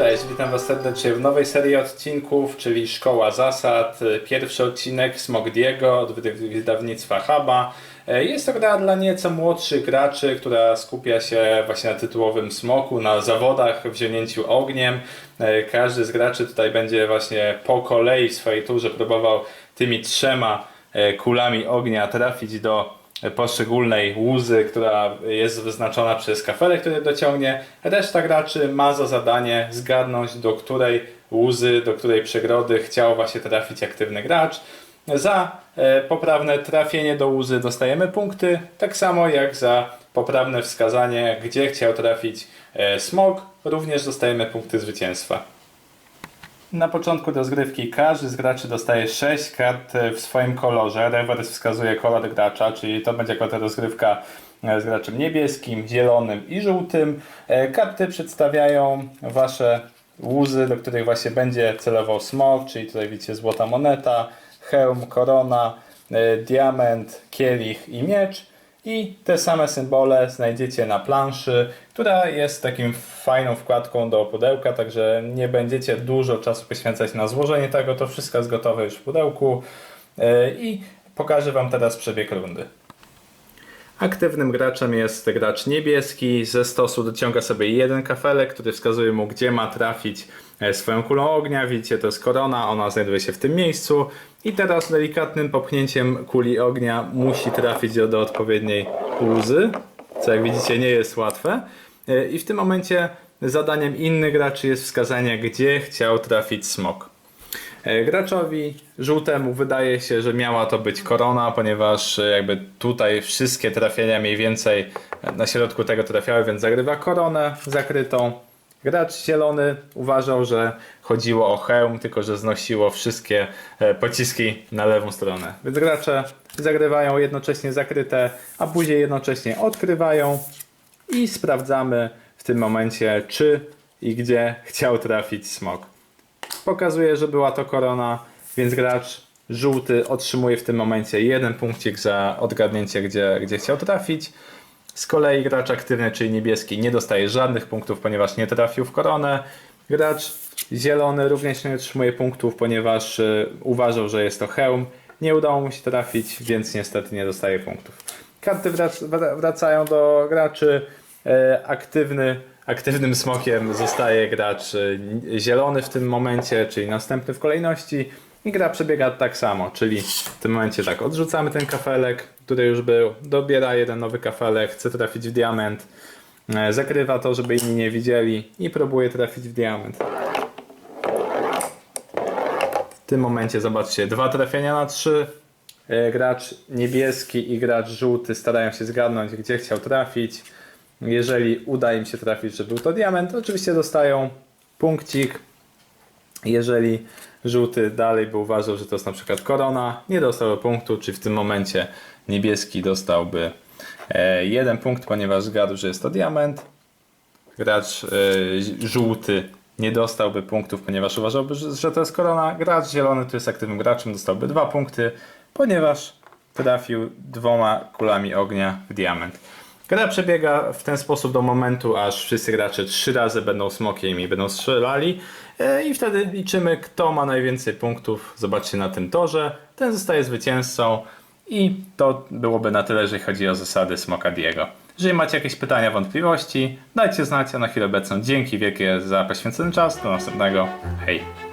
Cześć, witam Was serdecznie w nowej serii odcinków, czyli Szkoła Zasad. Pierwszy odcinek Smog Diego od wyda- wydawnictwa Haba. Jest to gra dla nieco młodszych graczy, która skupia się właśnie na tytułowym smoku, na zawodach w zionięciu ogniem. Każdy z graczy tutaj będzie właśnie po kolei w swojej turze próbował tymi trzema kulami ognia trafić do poszczególnej łuzy, która jest wyznaczona przez kafelek, który dociągnie. Reszta graczy ma za zadanie zgadnąć, do której łuzy, do której przegrody chciał właśnie trafić aktywny gracz. Za e, poprawne trafienie do łuzy dostajemy punkty, tak samo jak za poprawne wskazanie, gdzie chciał trafić e, smok, również dostajemy punkty zwycięstwa. Na początku rozgrywki każdy z graczy dostaje 6 kart e, w swoim kolorze. Rewers wskazuje kolor gracza, czyli to będzie ta rozgrywka e, z graczem niebieskim, zielonym i żółtym. E, Karty przedstawiają wasze łuzy, do których właśnie będzie celował smok, czyli tutaj widzicie złota moneta, hełm, korona, diament, kielich i miecz. I te same symbole znajdziecie na planszy, która jest takim fajną wkładką do pudełka, także nie będziecie dużo czasu poświęcać na złożenie tego. To wszystko jest gotowe już w pudełku. Yy, I pokażę Wam teraz przebieg rundy. Aktywnym graczem jest gracz niebieski. Ze stosu dociąga sobie jeden kafelek, który wskazuje mu, gdzie ma trafić e, swoją kulą ognia. Widzicie, to jest korona, ona znajduje się w tym miejscu. I teraz delikatnym popchnięciem kuli ognia musi trafić do, do odpowiedniej łzy, co jak widzicie nie jest łatwe. E, I w tym momencie zadaniem innych graczy jest wskazanie, gdzie chciał trafić smok. E, Graczowi żółtemu wydaje się, że miała to być korona, ponieważ e, jakby tutaj wszystkie trafienia mniej więcej e, na środku tego trafiały, więc zagrywa koronę zakrytą. Gracz zielony uważał, że chodziło o hełm, tylko że znosiło wszystkie e, pociski na lewą stronę. Więc gracze zagrywają jednocześnie zakryte, a później jednocześnie odkrywają i sprawdzamy w tym momencie, czy i gdzie chciał trafić smok pokazuje, że była to korona, więc gracz żółty otrzymuje w tym momencie jeden punkcik za odgadnięcie, gdzie, gdzie chciał trafić. Z kolei gracz aktywny, czyli niebieski, nie dostaje żadnych punktów, ponieważ nie trafił w koronę. Gracz zielony również nie otrzymuje punktów, ponieważ y, uważał, że jest to hełm. Nie udało mu się trafić, więc niestety nie dostaje punktów. Karty wrac- wra- wracają do graczy. E, aktywny, aktywnym smokiem zostaje gracz e, zielony w tym momencie, czyli następny w kolejności. I gra przebiega tak samo, czyli w tym momencie tak, odrzucamy ten kafelek, który już był, dobiera jeden nowy kafelek, chce trafić w diament, e, zakrywa to, żeby inni nie widzieli i próbuje trafić w diament. W tym momencie zobaczcie, dwa trafienia na trzy. E, Gracz niebieski i gracz żółty starają się zgadnąć, gdzie chciał trafić. Jeżeli uda im się trafić, że był to diament, oczywiście dostają punkcik. Jeżeli żółty dalej by uważał, że to jest na przykład korona, nie dostałby punktu, czy w tym momencie niebieski dostałby e, jeden punkt, ponieważ zgadł, że jest to diament. Gracz e, żółty nie dostałby punktów, ponieważ uważałby, że, to jest korona. Gracz zielony, który jest aktywnym graczem, dostałby dwa punkty, ponieważ trafił dwoma kulami ognia w diament. Gra przebiega w ten sposób do momentu, aż wszyscy gracze trzy razy będą smokiem i będą strzelali e, i wtedy liczymy, kto ma najwięcej punktów. Zobaczcie na tym torze. Ten zostaje zwycięzcą i to byłoby na tyle, jeżeli chodzi o zasady Smoka Diego. Jeżeli macie jakieś pytania, wątpliwości, dajcie znać, a na chwilę obecną dzięki wielkie za poświęcony czas. Do następnego. Hej!